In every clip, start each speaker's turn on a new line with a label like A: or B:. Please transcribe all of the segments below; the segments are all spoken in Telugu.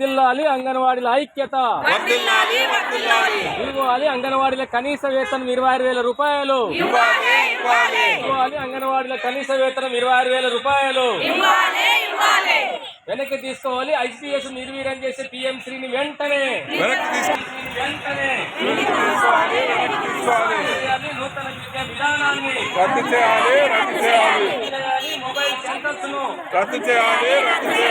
A: విలువాలి అంగన్వాడీల ఐక్యత. విలువాలి అంగన్వాడీల కనీస వేతనం ఇరవై ఆరు వేల రూపాయలు. ఇవ్వాలి అంగన్వాడీల కనీస వేతనం ఇరవై ఆరు వేల రూపాయలు. వెనక్కి తీసుకోవాలి ఐసీఎస్ నిర్వీర్యం చేసే పిఎం శ్రీని వెంటనే. వెంటనే. నూతన విద్యా విధానాన్ని.
B: రద్దు చేయాలి రద్దు చేయాలి.
A: చేయాలి మొబైల్ సెంటర్స్ను
B: రద్దు చేయాలి రద్దు చేయాలి.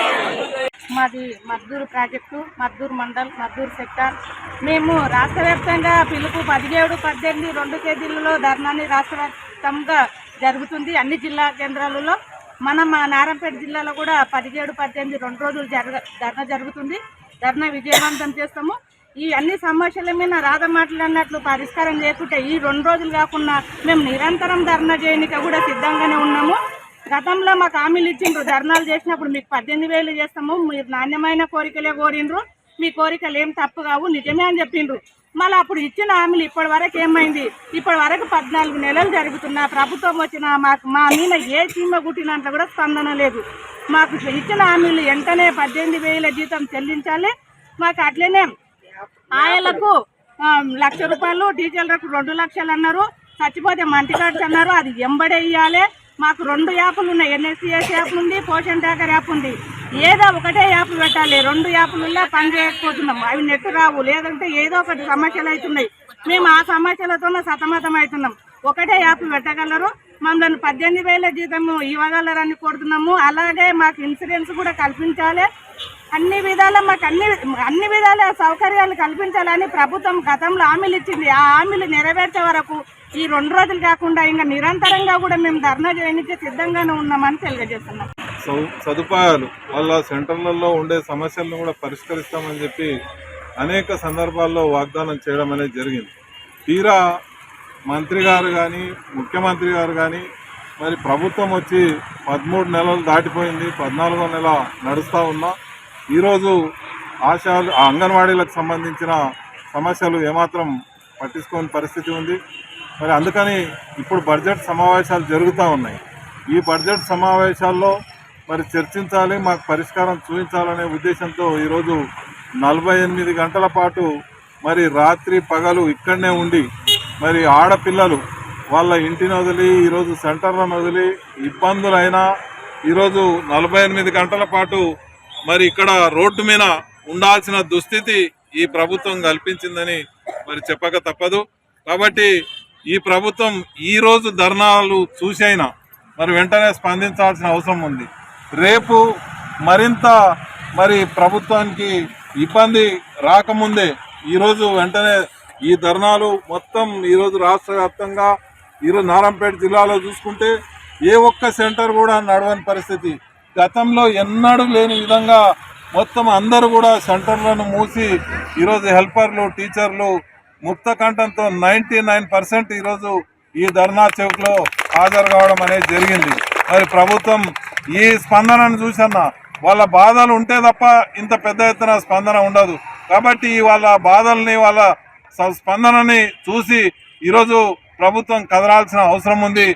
C: మాది మద్దూరు ప్రాజెక్టు మద్దూరు మండల్ మద్దూరు సెక్టార్. మేము రాష్ట్ర వ్యాప్తంగా పిలుపు పదిహేడు పద్దెనిమిది రెండు తేదీలలో ధర్నాని రాష్ట్ర వ్యాప్తంగా జరుగుతుంది అన్ని జిల్లా కేంద్రాలలో. మనం మా నారాయణపేట జిల్లాలో కూడా పదిహేడు పద్దెనిమిది రెండు రోజులు జరగ ధర్నా జరుగుతుంది. ధర్నా విజయవంతం చేస్తాము. ఈ అన్ని సమస్యల మీద రాధ మాట్లాడినట్లు పరిష్కారం చేయకుంటే ఈ రెండు రోజులు కాకుండా మేము నిరంతరం ధర్నా చేయడానికి కూడా సిద్ధంగానే ఉన్నాము. గతంలో మాకు హామీలు ఇచ్చిండ్రు. ధర్నాలు చేసినప్పుడు మీకు పద్దెనిమిది వేలు చేస్తాము. మీరు నాణ్యమైన కోరికలే కోరిండ్రు. మీ కోరికలు ఏం తప్పు కావు. నిజమే అని చెప్పిండ్రు. మళ్ళీ అప్పుడు ఇచ్చిన హామీలు ఇప్పటి వరకు ఏమైంది? ఇప్పటి వరకు పద్నాలుగు నెలలు జరుగుతున్నా ప్రభుత్వం వచ్చిన మాకు మా మీద ఏ చీమ కుట్టినంత కూడా స్పందన లేదు. మాకు ఇచ్చిన హామీలు వెంటనే పద్దెనిమిది వేల జీతం చెల్లించాలి. మాకు అట్లనే ఆయలకు లక్ష రూపాయలు టీచర్లకు రెండు లక్షలు అన్నారు. చచ్చిపోతే మంటి కార్డ్స్ అన్నారు. అది ఎంబడే ఇవ్వాలి మాకు రెండు యాప్లు ఉన్నాయి. ఎన్ఎస్సిఎస్ యాప్ ఉంది పోషన్ ట్యాకర్ యాప్ ఉంది. ఏదో ఒకటే యాప్ పెట్టాలి. రెండు యాప్లలో పని చేయకపోతున్నాము అవి నెట్ రావు. లేదంటే ఏదో ఒకటి సమస్యలు అవుతున్నాయి. మేము ఆ సమస్యలతోనే సతమతం అవుతున్నాం. ఒకటే యాప్ పెట్టగలరు. మమ్మల్ని పద్దెనిమిది వేల జీతము ఇవ్వగలరని కోరుతున్నాము. అలాగే మాకు ఇన్సూరెన్స్ కూడా కల్పించాలి. అన్ని విధాల మాకు అన్ని అన్ని విధాల సౌకర్యాలు కల్పించాలని ప్రభుత్వం గతంలో హామీలు ఇచ్చింది. ఆ హామీలు నెరవేర్చే వరకు ఈ రెండు రోజులు కాకుండా ఇంకా నిరంతరంగా కూడా మేము ధర్నా చేయడానికి సిద్ధంగానే ఉన్నామని తెలియజేస్తున్నాం.
B: సదుపాయాలు వాళ్ళ సెంటర్లలో ఉండే సమస్యలను కూడా పరిష్కరిస్తామని చెప్పి అనేక సందర్భాల్లో వాగ్దానం చేయడం అనేది జరిగింది. తీరా మంత్రి గారు కానీ ముఖ్యమంత్రి గారు కానీ మరి ప్రభుత్వం వచ్చి పదమూడు నెలలు దాటిపోయింది. పద్నాలుగో నెల నడుస్తూ ఉన్నా. ఈరోజు ఆశాలు ఆ అంగన్వాడీలకు సంబంధించిన సమస్యలు ఏమాత్రం పట్టించుకోని పరిస్థితి ఉంది. మరి అందుకని ఇప్పుడు బడ్జెట్ సమావేశాలు జరుగుతూ ఉన్నాయి. ఈ బడ్జెట్ సమావేశాల్లో మరి చర్చించాలి మాకు పరిష్కారం చూపించాలనే ఉద్దేశంతో ఈరోజు నలభై ఎనిమిది గంటల పాటు మరి రాత్రి పగలు ఇక్కడనే ఉండి మరి ఆడపిల్లలు వాళ్ళ ఇంటిని వదిలి ఈరోజు సెంటర్లను వదిలి ఇబ్బందులైనా ఈరోజు నలభై ఎనిమిది గంటల పాటు మరి ఇక్కడ రోడ్డు మీద ఉండాల్సిన దుస్థితి ఈ ప్రభుత్వం కల్పించిందని మరి చెప్పక తప్పదు. కాబట్టి ఈ ప్రభుత్వం ఈరోజు ధర్నాలు చూసైనా మరి వెంటనే స్పందించాల్సిన అవసరం ఉంది. రేపు మరింత మరి ప్రభుత్వానికి ఇబ్బంది రాకముందే ఈరోజు వెంటనే ఈ ధర్నాలు మొత్తం ఈరోజు రాష్ట్ర వ్యాప్తంగా ఈరోజు నారాయణపేట జిల్లాలో చూసుకుంటే ఏ ఒక్క సెంటర్ కూడా నడవని పరిస్థితి గతంలో ఎన్నడూ లేని విధంగా మొత్తం అందరూ కూడా సెంటర్లను మూసి ఈరోజు హెల్పర్లు టీచర్లు ముక్త కంఠంతో నైంటీ నైన్ పర్సెంట్ ఈరోజు ఈ ధర్నా చౌక్లో హాజరు కావడం అనేది జరిగింది. మరి ప్రభుత్వం ఈ స్పందనను చూసన్న వాళ్ళ బాధలు ఉంటే తప్ప ఇంత పెద్ద ఎత్తున స్పందన ఉండదు. కాబట్టి వాళ్ళ బాధల్ని వాళ్ళ స- స్పందనని చూసి ఈరోజు ప్రభుత్వం కదలాల్సిన అవసరం ఉంది.